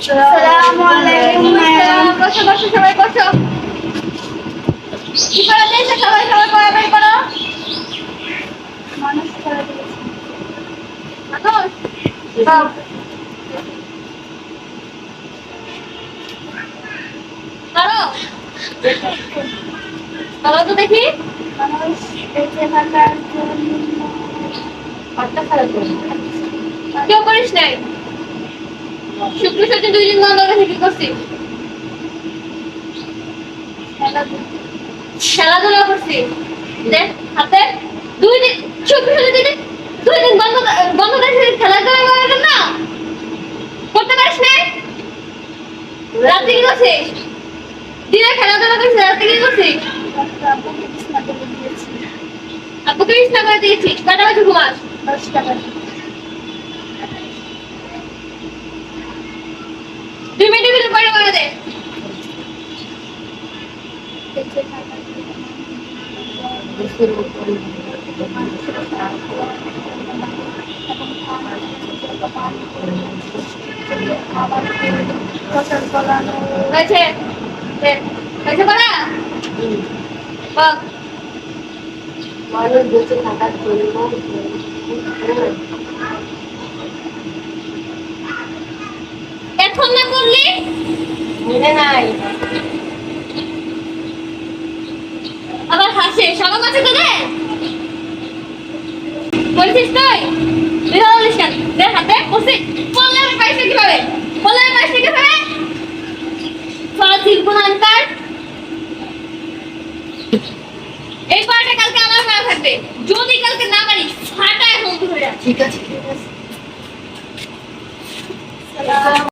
আসসালামু আলাইকুম বসো বসো সবাই বসো কি করে সবাই সবাই পড়াবাড়ি করো মানুষ করে দিয়েছে মানুষ সব করো করো তো দেখি। মানুষ বেঁচে থাকার জন্য কেউ করিস নাই? শুক্র সত্যি দুই দিন বন্ধ রেখে কি করছিস খেলাধুলা করছি। দেখ হাতে দুই দিন শুক্র সত্যি দুই দিন দুই দিন বন্ধ বন্ধ রেখে খেলাধুলা করার না করতে পারিস নাই রাতে কি করছিস? দিনে খেলাধুলা করছিস রাতে কি করছিস? আব্বুকে বিছনা করে আপুকে দিয়েছিস? কটা বাজে ঘুমাস। দশ টাকা দুই মিনিটের ভিতরে পরে করে দে বেঁচে থাকার জন্য ফসল ফলানো হয়েছে হয়েছে করা বল। মানুষ বেঁচে থাকার জন্য এখন না করলি? মনে নাই। আবার হাসে সবার কাছে তো দে বলছিস তুই এই পাড়াটা কালকে আমার মা থাকবে। যদি কালকে না পারি ফাটায় হোম ঠিক আছে আছে।